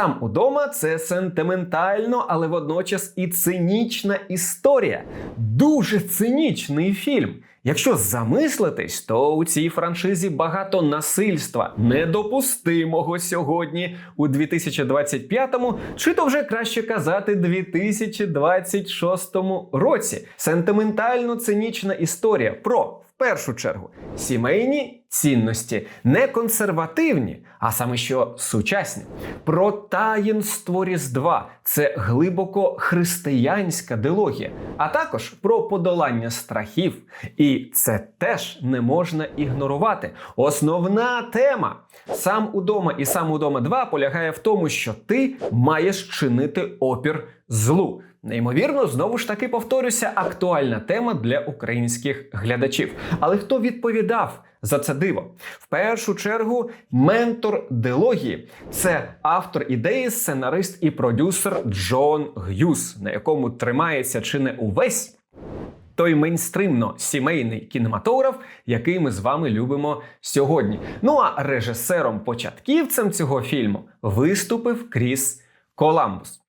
сам удома це сентиментально, але водночас і цинічна історія. Дуже цинічний фільм. Якщо замислитись, то у цій франшизі багато насильства, недопустимого сьогодні у 2025-му, чи то вже краще казати 2026 році. Сентиментально цинічна історія про в першу чергу сімейні цінності, не консервативні, а саме що сучасні. Про таїнство Різдва це глибоко християнська дилогія, а також про подолання страхів. І це теж не можна ігнорувати. Основна тема сам удома і сам удома 2 полягає в тому, що ти маєш чинити опір злу. Неймовірно, знову ж таки повторюся, актуальна тема для українських глядачів. Але хто відповідав за це диво? В першу чергу, ментор дилогії це автор ідеї, сценарист і продюсер Джон Г'юз, на якому тримається чи не увесь. Той мейнстримно сімейний кінематограф, який ми з вами любимо сьогодні. Ну а режисером-початківцем цього фільму виступив Кріс Коламбус.